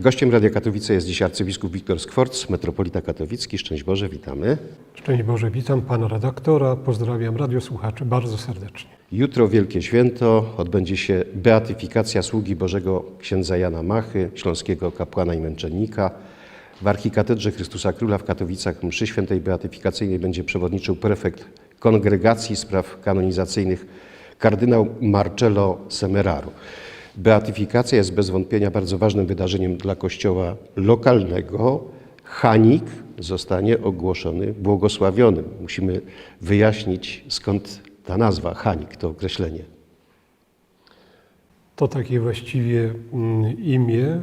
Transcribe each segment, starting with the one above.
Gościem Radia Katowice jest dziś arcybiskup Wiktor Skworc, metropolita katowicki. Szczęść Boże, witamy. Szczęść Boże, witam pana redaktora, pozdrawiam radiosłuchaczy bardzo serdecznie. Jutro Wielkie Święto odbędzie się beatyfikacja sługi Bożego księdza Jana Machy, śląskiego kapłana i męczennika. W Archikatedrze Chrystusa Króla w Katowicach mszy świętej beatyfikacyjnej będzie przewodniczył prefekt Kongregacji Spraw Kanonizacyjnych kardynał Marcello Semeraro. Beatyfikacja jest bez wątpienia bardzo ważnym wydarzeniem dla kościoła lokalnego. Chanik zostanie ogłoszony błogosławionym. Musimy wyjaśnić skąd ta nazwa, Chanik, to określenie. To takie właściwie mm, imię,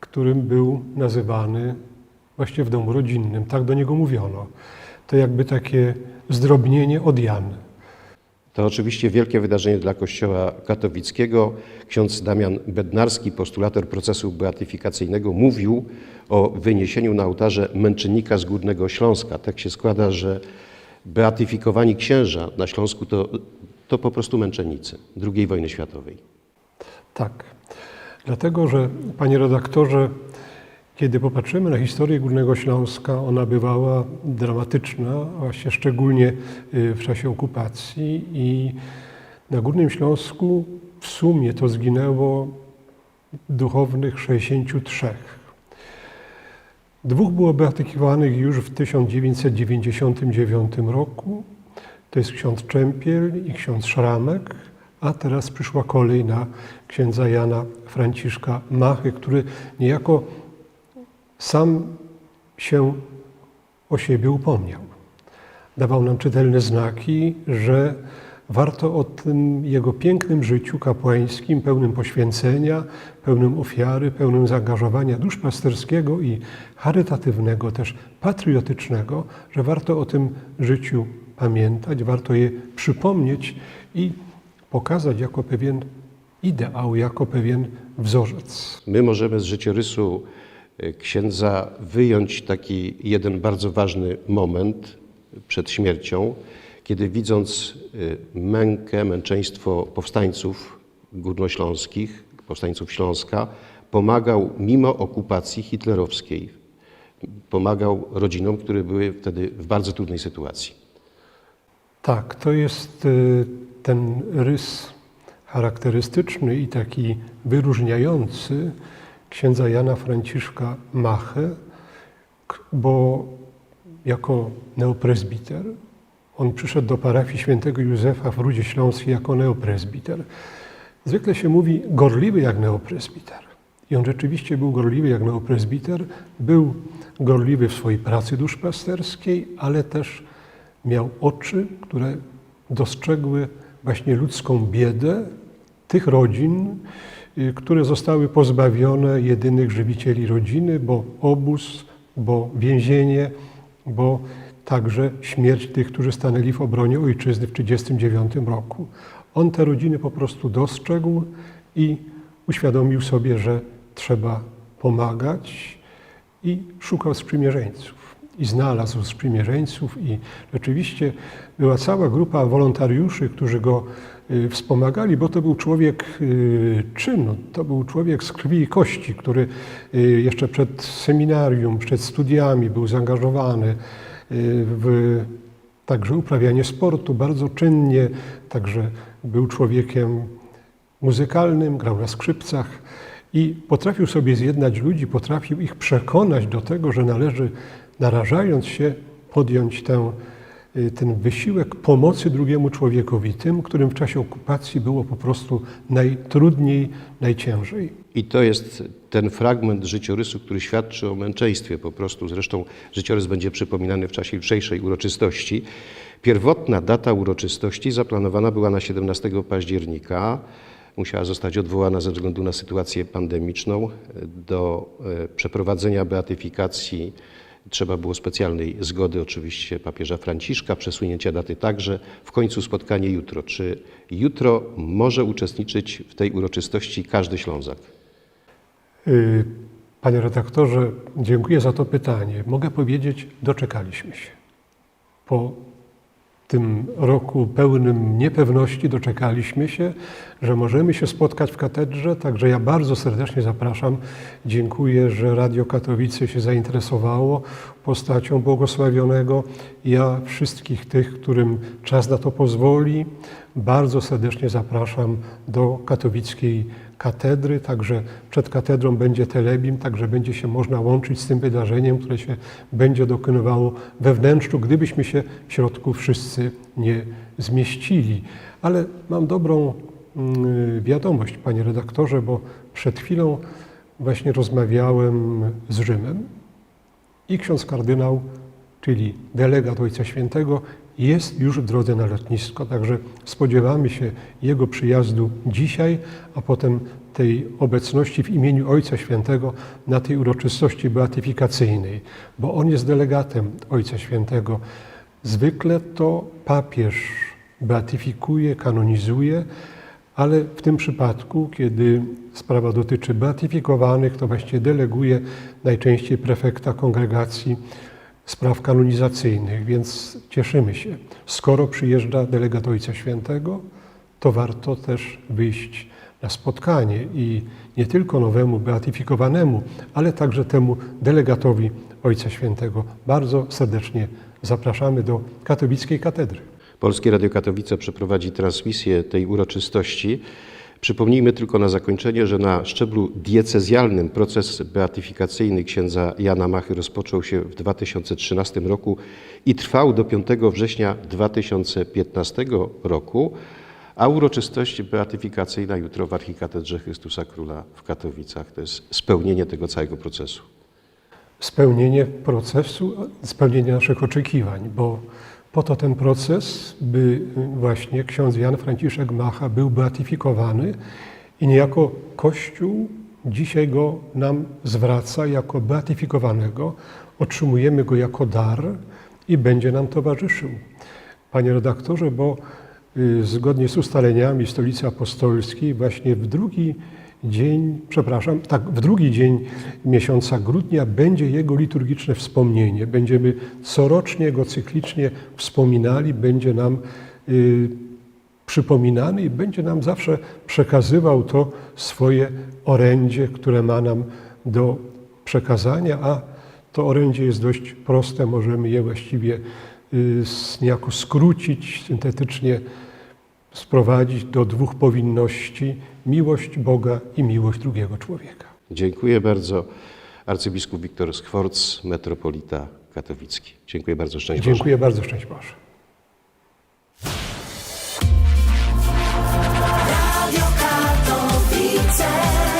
którym był nazywany właśnie w domu rodzinnym. Tak do niego mówiono. To jakby takie zdrobnienie od Jan. To oczywiście wielkie wydarzenie dla Kościoła katolickiego. Ksiądz Damian Bednarski, postulator procesu beatyfikacyjnego, mówił o wyniesieniu na ołtarze męczennika z Górnego Śląska. Tak się składa, że beatyfikowani księża na Śląsku to, to po prostu męczennicy II wojny światowej. Tak. Dlatego, że panie redaktorze, kiedy popatrzymy na historię Górnego Śląska, ona bywała dramatyczna, właśnie szczególnie y, w czasie okupacji i na Górnym Śląsku w sumie to zginęło duchownych 63. Dwóch było beatyfikowanych już w 1999 roku. To jest ksiądz Czempiel i ksiądz Szramek, a teraz przyszła kolej na księdza Jana Franciszka Machy, który niejako sam się o siebie upomniał. Dawał nam czytelne znaki, że warto o tym jego pięknym życiu kapłańskim, pełnym poświęcenia, pełnym ofiary, pełnym zaangażowania duszpasterskiego i charytatywnego, też patriotycznego, że warto o tym życiu pamiętać, warto je przypomnieć i pokazać jako pewien ideał, jako pewien wzorzec. My możemy z życiorysu księdza wyjąć taki jeden bardzo ważny moment przed śmiercią, kiedy widząc e, mękę, męczeństwo powstańców górnośląskich, powstańców Śląska, pomagał mimo okupacji hitlerowskiej, pomagał rodzinom, które były wtedy w bardzo trudnej sytuacji. Tak, to jest y, ten rys charakterystyczny i taki wyróżniający księdza Jana Franciszka Machę, k- bo jako neopresbiter, on przyszedł do parafii świętego Józefa w Rudzie Śląskiej jako neopresbiter. Zwykle się mówi gorliwy jak neopresbiter. I on rzeczywiście był gorliwy jak neopresbiter, był gorliwy w swojej pracy duszpasterskiej, ale też miał oczy, które dostrzegły właśnie ludzką biedę tych rodzin, które zostały pozbawione jedynych żywicieli rodziny, bo obóz, bo więzienie, bo także śmierć tych, którzy stanęli w obronie ojczyzny w 1939 roku. On te rodziny po prostu dostrzegł i uświadomił sobie, że trzeba pomagać i szukał sprzymierzeńców. I znalazł sprzymierzeńców i rzeczywiście była cała grupa wolontariuszy, którzy go y, wspomagali, bo to był człowiek y, czynu, to był człowiek z krwi i kości, który y, jeszcze przed seminarium, przed studiami był zaangażowany w także uprawianie sportu bardzo czynnie, także był człowiekiem muzykalnym, grał na skrzypcach i potrafił sobie zjednać ludzi, potrafił ich przekonać do tego, że należy, narażając się, podjąć tę, y, ten wysiłek pomocy drugiemu człowiekowi, tym, którym w czasie okupacji było po prostu najtrudniej, najciężej. I to jest ten fragment życiorysu, który świadczy o męczeństwie po prostu. Zresztą życiorys będzie przypominany w czasie jutrzejszej uroczystości. Pierwotna data uroczystości zaplanowana była na 17 października. Musiała zostać odwołana ze względu na sytuację pandemiczną. Do e, przeprowadzenia beatyfikacji trzeba było specjalnej zgody oczywiście papieża Franciszka, przesunięcia daty także. W końcu spotkanie jutro. Czy jutro może uczestniczyć w tej uroczystości każdy Ślązak? Y, Panie redaktorze, dziękuję za to pytanie. Mogę powiedzieć, doczekaliśmy się. Po tym roku pełnym niepewności doczekaliśmy się, że możemy się spotkać w katedrze, także ja bardzo serdecznie zapraszam. Dziękuję, że Radio Katowice się zainteresowało postacią błogosławionego. Ja wszystkich tych, którym czas na to pozwoli, bardzo serdecznie zapraszam do katowickiej katedry, także przed katedrą będzie telebim, także będzie się można łączyć z tym wydarzeniem, które się będzie dokonywało we wnętrzu, gdybyśmy się w środku wszyscy nie zmieścili. Ale mam dobrą mm, wiadomość, panie redaktorze, bo przed chwilą właśnie rozmawiałem z Rzymem i ksiądz kardynał, czyli delegat Ojca Świętego, jest już w drodze na lotnisko, także spodziewamy się jego przyjazdu dzisiaj, a potem tej obecności w imieniu Ojca Świętego na tej uroczystości beatyfikacyjnej, bo on jest delegatem Ojca Świętego. Zwykle to papież beatyfikuje, kanonizuje, ale w tym przypadku, kiedy sprawa dotyczy beatyfikowanych, to właściwie deleguje najczęściej prefekta kongregacji spraw kanonizacyjnych, więc cieszymy się. Skoro przyjeżdża delegat Ojca Świętego, to warto też wyjść na spotkanie i nie tylko nowemu beatyfikowanemu, ale także temu delegatowi Ojca Świętego. Bardzo serdecznie zapraszamy do katowickiej katedry. Polskie Radio Katowice przeprowadzi transmisję tej uroczystości. Przypomnijmy tylko na zakończenie, że na szczeblu diecezjalnym proces beatyfikacyjny księdza Jana Machy rozpoczął się w 2013 roku i trwał do 5 września 2015 roku, a uroczystość beatyfikacyjna jutro w Archikatedrze Chrystusa Króla w Katowicach to jest spełnienie tego całego procesu. spełnienie procesu, spełnienie naszych oczekiwań, bo po to ten proces, by właśnie ksiądz Jan Franciszek Macha był beatyfikowany i niejako Kościół dzisiaj go nam zwraca jako beatyfikowanego, otrzymujemy go jako dar i będzie nam towarzyszył. Panie redaktorze, bo y, zgodnie z ustaleniami Stolicy Apostolskiej właśnie w drugi dzień, przepraszam, tak, w drugi dzień miesiąca grudnia będzie jego liturgiczne wspomnienie. Będziemy corocznie go cyklicznie wspominali, będzie nam y, przypominany i będzie nam zawsze przekazywał to swoje orędzie, które ma nam do przekazania, a to orędzie jest dość proste, możemy je właściwie y, niejako skrócić, syntetycznie sprowadzić do dwóch powinności: miłość Boga i miłość drugiego człowieka. Dziękuję bardzo. Arcybiskup Wiktor Skworc, metropolita katowicki. Dziękuję bardzo, szczęść Boże. Dziękuję bardzo, szczęść Boże. Radio Katowice.